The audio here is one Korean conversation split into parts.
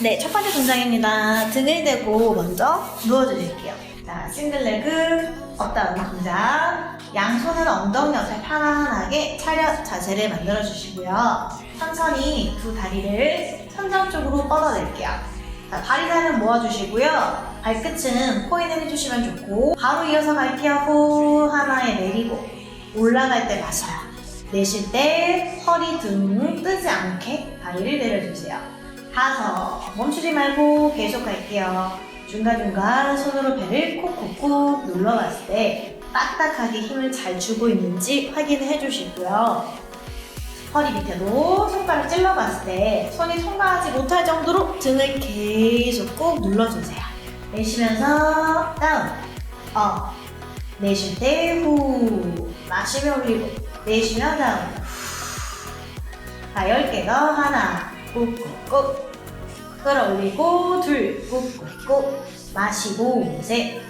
네, 첫 번째 동작입니다. 등을 대고 먼저 누워주실게요. 자, 싱글레그 업다운 동작. 양손은 엉덩이 옆에 편안하게 차렷 자세를 만들어 주시고요. 천천히 두 다리를 천장 쪽으로 뻗어낼게요. 자, 다리살은 모아주시고요. 발끝은 포인을 해주시면 좋고 바로 이어서. 후 하나에 내리고 올라갈 때 마셔요. 내쉴 때 허리 등 뜨지 않게 다리를 내려주세요. 다섯 멈추지 말고 계속 갈게요. 중간중간 손으로 배를 콕콕콕 눌러봤을 때 딱딱하게 힘을 잘 주고 있는지 확인해 주시고요. 허리 밑에도 손가락 찔러봤을 때 손이 통과하지 못할 정도로 등을 계속 꾹 눌러주세요. 내쉬면서 다운, 업, 내쉴 때 후, 마시며 올리고, 내쉬며 다운. 자, 10개 더 하나, 꾹꾹꾹. 끌어올리고, 둘, 꾹꾹꾹. 마시고, 셋.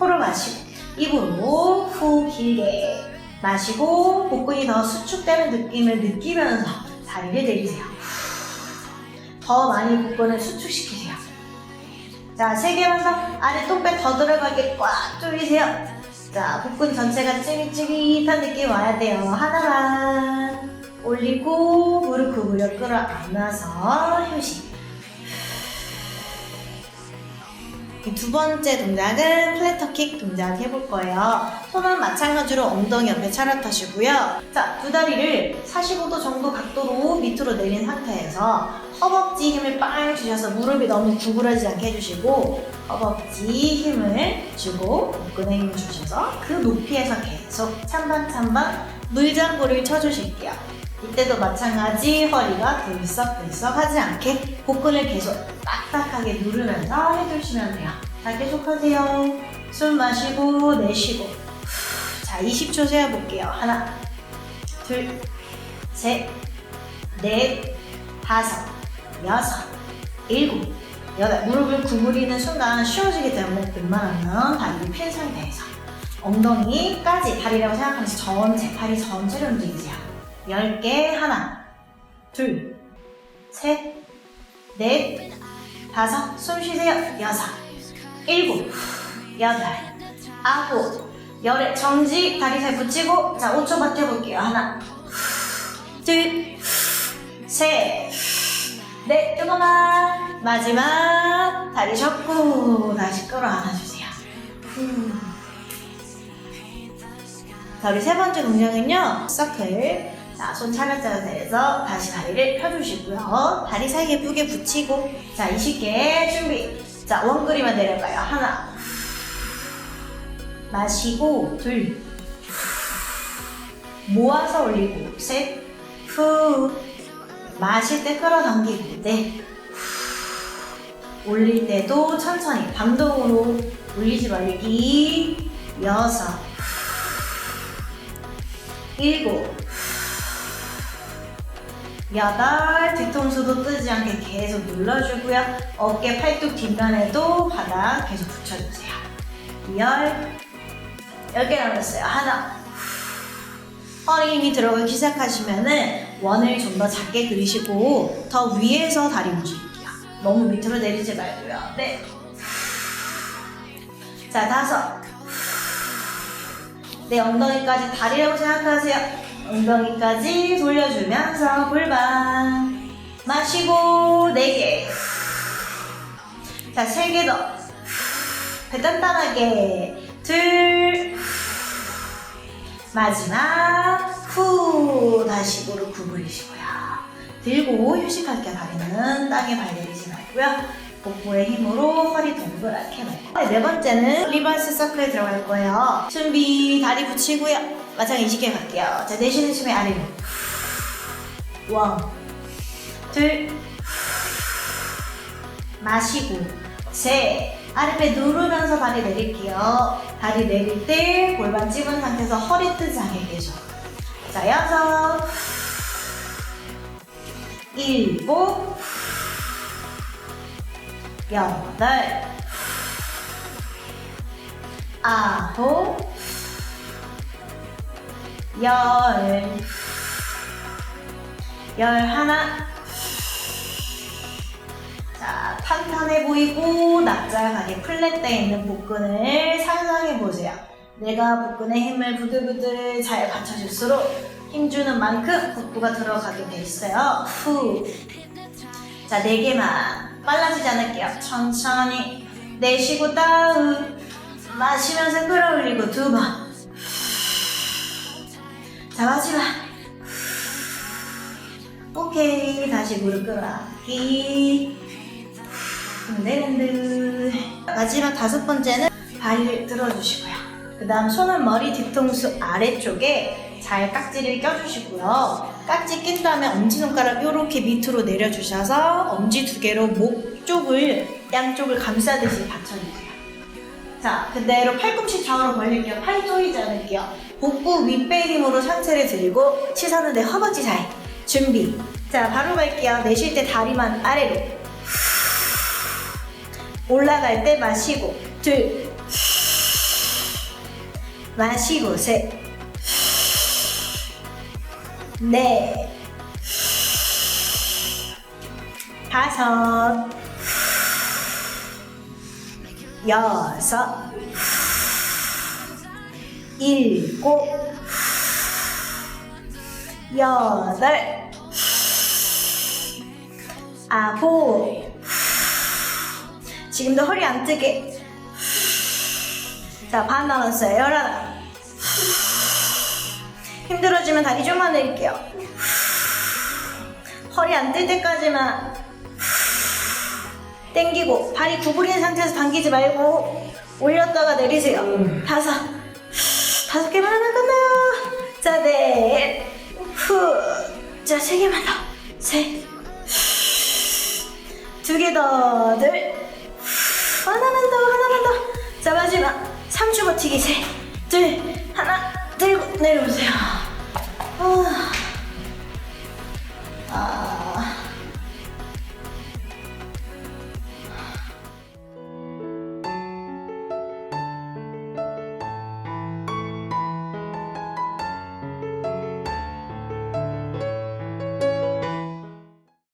코로 마시고, 입으로 후 길게. 마시고, 복근이 더 수축되는 느낌을 느끼면서 다리를 내리세요. 더 많이 복근을 수축시키세요. 자, 세 개만 더. 안에 똥배 더 들어가게 꽉 조이세요. 자, 복근 전체가 찌릿찌릿한 느낌 와야 돼요. 하나만. 올리고, 무릎 구부려 끌어안아서 휴식. 두 번째 동작은 플래터킥 동작 해볼 거예요. 손은 마찬가지로 엉덩이 옆에 차렷하시고요. 자, 두 다리를 45도 정도 각도로 밑으로 내린 상태에서 허벅지 힘을 빵 주셔서 무릎이 너무 구부러지지 않게 해주시고 허벅지 힘을 주고 복근에 힘을 주셔서 그 높이에서 계속 찬반찬반 물장구를 쳐주실게요. 이때도 마찬가지 허리가 들썩들썩 하지 않게 복근을 계속 딱딱하게 누르면서 해주시면 돼요. 자, 계속 하세요. 숨 마시고 내쉬고. 후, 자, 20초 세어볼게요. 하나, 둘, 셋, 넷, 다섯, 여섯, 일곱, 여덟. 무릎을 구부리는 순간 쉬워지기 때문에 웬만하면 다리를 핀 상태에서 엉덩이까지 다리라고 생각하면서 전체, 다리 전체를 움직이세요. 10개, 하나, 둘, 셋, 넷, 다섯, 숨 쉬세요. 여섯, 일곱, 여덟, 아홉, 열에 정지, 다리 잘 붙이고, 자, 5초 버텨볼게요. 하나, 둘, 셋, 넷, 조금만. 마지막, 다리 접고, 다시 끌어 안아주세요. 후. 자, 우리 세 번째 동작은요, 서클. 자, 손 차렷 자세에서 다시 다리를 펴주시고요. 다리 사이 예쁘게 붙이고. 자, 20개 준비. 자, 원그리만 내려가요. 하나. 마시고, 둘. 모아서 올리고, 셋. 후. 마실 때 끌어당기고, 넷. 올릴 때도 천천히 반동으로 올리지 말기. 여섯. 일곱. 여덟, 뒤통수도 뜨지 않게 계속 눌러주고요. 어깨, 팔뚝 뒷면에도 바닥 계속 붙여주세요. 열, 열 개 남았어요. 하나. 허리 힘이 들어가기 시작하시면은 원을 좀 더 작게 그리시고 더 위에서 다리 움직일게요. 너무 밑으로 내리지 말고요. 네. 자, 다섯. 내 엉덩이까지 다리라고 생각하세요. 엉덩이까지 돌려주면서 골반 마시고 네 개. 자, 세개 더. 배 단단하게 둘. 마지막 후 다시 무릎 구부리시고요. 들고 휴식할게요. 다리는 땅에 발 내리지 말고요. 복부의 힘으로 허리 동그랗게 말고 네, 네 번째는 리버스 서클에 들어갈 거예요. 준비 다리 붙이고요. 마찬가지 20개 갈게요. 자 내쉬는 숨에 아래로 원, 둘, 마시고 셋 아랫배 누르면서 다리 내릴게요. 다리 내릴 때 골반 찝은 상태에서 허리 뜨지 않게 계속. 자 여섯, 일곱, 여덟, 아홉, 열, 열 하나. 자, 탄탄해 보이고 납작하게 플랫되어 있는 복근을 상상해 보세요. 내가 복근에 힘을 부들부들 잘 받쳐줄수록 힘주는 만큼 복부가 들어가게 돼 있어요. 후. 자, 네 개만. 빨라지지 않을게요. 천천히. 내쉬고 다운. 마시면서 끌어올리고 두 번. 자, 마지막. 오케이. 다시 무릎 끌어안기. 흔들흔들. 마지막 다섯 번째는 발을 들어주시고요. 그 다음 손은 머리 뒤통수 아래쪽에 잘 깍지를 껴주시고요. 깍지 낀 다음에 엄지손가락 이렇게 밑으로 내려주셔서 엄지 두 개로 목 쪽을 양쪽을 감싸듯이 받쳐주세요. 자, 그대로 팔꿈치 좌우로 벌릴게요. 팔 조이지 않을게요. 복부 윗배 힘으로 상체를 들고 시선은 내 허벅지 사이. 준비. 자, 바로 갈게요. 내쉴 때 다리만 아래로. 올라갈 때 마시고 둘 마시고 셋 넷, 다섯, 여섯, 일곱, 여덟, 아홉, 지금도 허리 안 뜨게. 자, 반 남았어요. 열하나. 힘들어지면 다리 좀만 내릴게요. 허리 안 뜰 때까지만 당기고 발이 구부린 상태에서 당기지 말고 올렸다가 내리세요. 다섯. 다섯 개만 하면 끝나요. 자, 넷. 후. 자, 세 개만 더. 셋. 두 개 더. 둘. 하나만 더, 하나만 더. 자, 마지막. 3주 버티기 셋, 둘, 하나, 들고 내려오세요. Oh.